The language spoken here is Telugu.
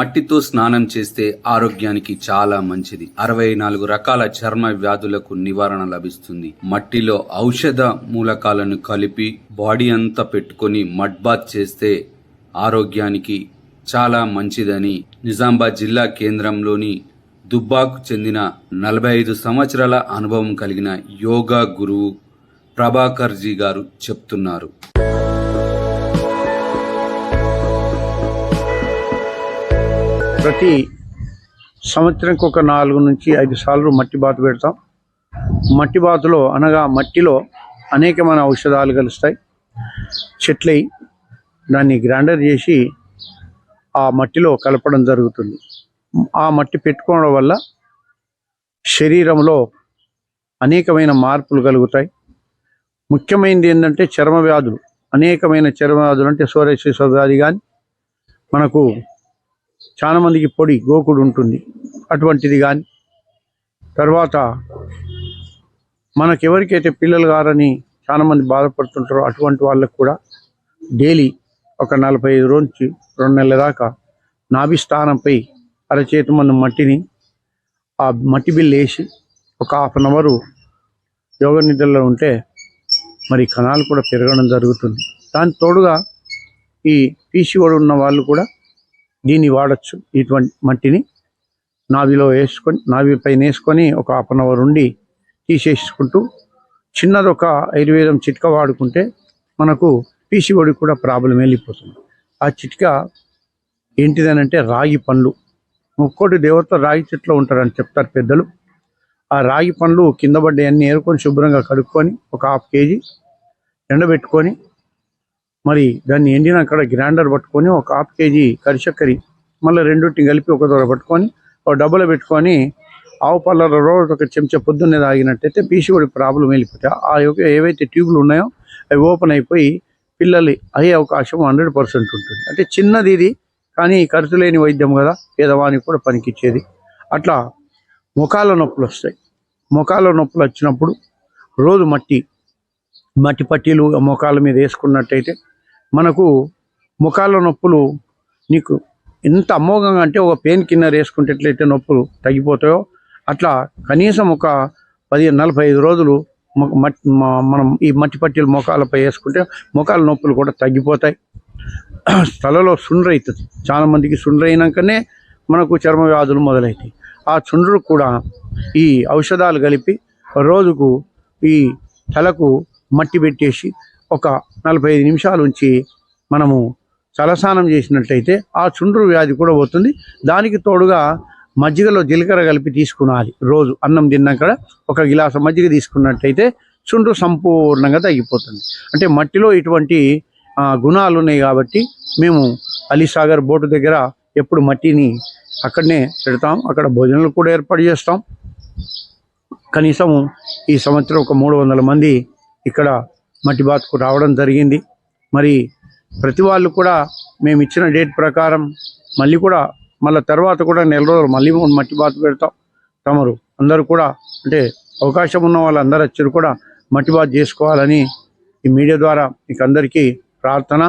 మట్టితో స్నానం చేస్తే ఆరోగ్యానికి చాలా మంచిది. అరవై నాలుగు రకాల చర్మ వ్యాధులకు నివారణ లభిస్తుంది. మట్టిలో ఔషధ మూలకాలను కలిపి బాడీ అంతా పెట్టుకొని మడ్ బాత్ చేస్తే ఆరోగ్యానికి చాలా మంచిదని నిజామాబాద్ జిల్లా కేంద్రంలోని దుబ్బాకు చెందిన నలభై ఐదు సంవత్సరాల అనుభవం కలిగిన యోగా గురువు ప్రభాకర్జీ గారు చెప్తున్నారు. ప్రతి సంవత్సరంకి ఒక నాలుగు నుంచి ఐదు సార్లు మట్టి బాతు పెడతాం. మట్టి బాతులో అనగా మట్టిలో అనేకమైన ఔషధాలు కలుస్తాయి. చెట్లై దాన్ని గ్రైండర్ చేసి ఆ మట్టిలో కలపడం జరుగుతుంది. ఆ మట్టి పెట్టుకోవడం వల్ల శరీరంలో అనేకమైన మార్పులు కలుగుతాయి. ముఖ్యమైనది ఏంటంటే చర్మ వ్యాధులు అనేకమైన చర్మ వ్యాధులు అంటే సోరేసిస్ వ్యాధి కానీ మనకు చాలా మందికి పొడి గోకుడు ఉంటుంది. అటువంటిది కానీ తర్వాత మనకెవరికైతే పిల్లలు గారని చాలామంది బాధపడుతుంటారో అటువంటి వాళ్ళకు కూడా డైలీ ఒక నలభై ఐదు రోజు రెండు నెలల దాకా నాభి స్థానంపై అరచేతి మన మట్టిని ఆ మట్టి బిల్లు వేసి ఒక హాఫ్ అన్ అవరు యోగ నిద్రలో ఉంటే మరి కణాలు కూడా పెరగడం జరుగుతుంది. దాని తోడుగా ఈ పీసీఓడి ఉన్న వాళ్ళు కూడా దీన్ని వాడచ్చు. ఇటువంటి మట్టిని నావిలో వేసుకొని నావి పైన వేసుకొని ఒక హాఫ్ అన్ అవర్ ఉండి తీసేసుకుంటూ చిన్నది ఒక ఆయుర్వేదం చిట్కా వాడుకుంటే మనకు పీసీఓడి కూడా ప్రాబ్లం వెళ్ళిపోతుంది. ఆ చిట్కా ఏంటిదనంటే రాగి పండ్లు. ముక్కోటి దేవత రాగి చెట్లు ఉంటారని చెప్తారు పెద్దలు. ఆ రాగి పండ్లు కింద పడ్డాయన్నీ ఏరుకొని శుభ్రంగా కడుక్కొని ఒక హాఫ్ కేజీ ఎండబెట్టుకొని మరి దాన్ని ఎండిన అక్కడ గ్రైండర్ పట్టుకొని ఒక హాఫ్ కేజీ కరిచక్కరి మళ్ళీ రెండింటిని కలిపి ఒక దూర పట్టుకొని ఒక డబ్బులో పెట్టుకొని ఆవు పళ్ళ రోజు ఒక చెంచా పొద్దున్నే తాగినట్టయితే పీసీఓడి ప్రాబ్లం వెళ్ళిపోతాయి ఆ యొక్క ఏవైతే ట్యూబ్లు ఉన్నాయో అవి ఓపెన్ అయిపోయి పిల్లలు అయ్యే అవకాశం హండ్రెడ్ పర్సెంట్ ఉంటుంది. అంటే చిన్నది ఇది కానీ ఖర్చు లేని వైద్యం కదా పేదవానికి కూడా పనికిచ్చేది. అట్లా ముఖాల నొప్పులు వస్తాయి. ముఖాల నొప్పులు వచ్చినప్పుడు రోజు మట్టి మట్టి పట్టీలు ముఖాల మీద వేసుకున్నట్టయితే మనకు ముఖాల నొప్పులు నీకు ఎంత అమోఘంగా అంటే ఒక పెయిన్ కిన్నర్ వేసుకుంటే ఎట్లయితే నొప్పులు తగ్గిపోతాయో అట్లా కనీసం ఒక పదిహేను నలభై ఐదు రోజులు మనం ఈ మట్టి పట్టీలు ముఖాలపై వేసుకుంటే ముఖాల నొప్పులు కూడా తగ్గిపోతాయి. తలలో సుండ్ర అవుతుంది చాలా మందికి సుండ్ర అయినాకనే మనకు చర్మ వ్యాధులు మొదలవుతాయి ఆ చుండ్రు కూడా ఈ ఔషధాలు కలిపి రోజుకు ఈ తలకు మట్టి పెట్టేసి ఒక నలభై ఐదు నిమిషాలు ఉంచి మనము తలస్నానం చేసినట్టయితే ఆ చుండ్రు వ్యాధి కూడా పోతుంది. దానికి తోడుగా మజ్జిగలో జీలకర్ర కలిపి తీసుకునాలి రోజు అన్నం తిన్నాక ఒక గిలాసు మజ్జిగ తీసుకున్నట్టయితే చుండ్రు సంపూర్ణంగా తగ్గిపోతుంది. అంటే మట్టిలో ఇటువంటి గుణాలు ఉన్నాయి కాబట్టి మేము అలీసాగర్ బోటు దగ్గర ఎప్పుడు మట్టిని అక్కడనే పెడతాం. అక్కడ భోజనాలు కూడా ఏర్పాటు చేస్తాం. కనీసం ఈ సంవత్సరం ఒక మూడు వందల మంది ఇక్కడ మట్టి బాతుకు రావడం జరిగింది. మరి ప్రతి వాళ్ళు కూడా మేము ఇచ్చిన డేట్ ప్రకారం మళ్ళీ కూడా మళ్ళీ తర్వాత కూడా నెల రోజులు మళ్ళీ మట్టి బాతు పెడతాం. తమరు అందరూ కూడా అంటే అవకాశం ఉన్న వాళ్ళందరూ వచ్చారు కూడా మట్టి బాతు చేసుకోవాలని ఈ మీడియా ద్వారా మీకు అందరికీ ప్రార్థన.